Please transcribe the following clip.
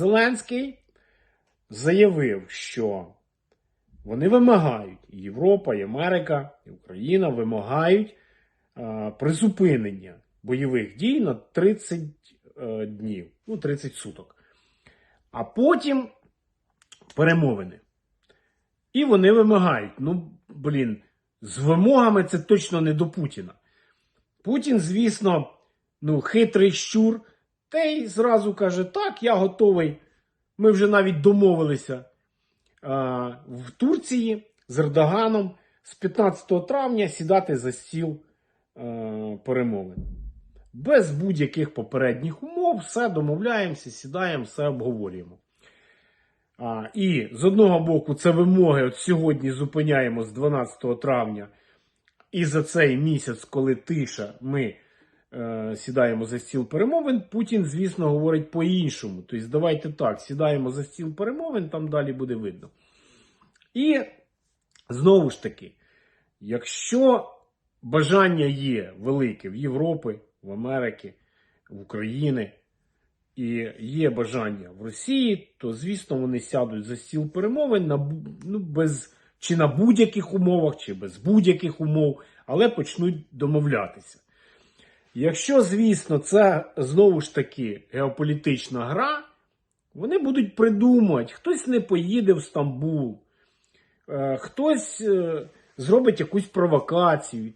Зеленський заявив, що вони вимагають, і Європа, і Америка, і Україна вимагають е, призупинення бойових дій на 30 е, днів, ну 30 суток. А потім перемовини. І вони вимагають. Ну, блін, з вимогами це точно не до Путіна. Путін, звісно, ну, хитрий щур, та й зразу каже: так, я готовий. Ми вже навіть домовилися а, в Турції з Ердоганом з 15 травня сідати за стіл а, перемовин. Без будь-яких попередніх умов, все домовляємося, сідаємо, все обговорюємо. А, і з одного боку, це вимоги. От сьогодні зупиняємо з 12 травня. І за цей місяць, коли тиша, ми сідаємо за стіл перемовин. Путін, звісно, говорить по-іншому. Тобто, давайте так, сідаємо за стіл перемовин, там далі буде видно. І знову ж таки, якщо бажання є велике в Європи, в Америки, в України, і є бажання в Росії, то звісно вони сядуть за стіл перемовин на ну, без чи на будь-яких умовах, чи без будь-яких умов, але почнуть домовлятися. Якщо, звісно, це знову ж таки геополітична гра, вони будуть придумувати, хтось не поїде в Стамбул, е, хтось е, зробить якусь провокацію.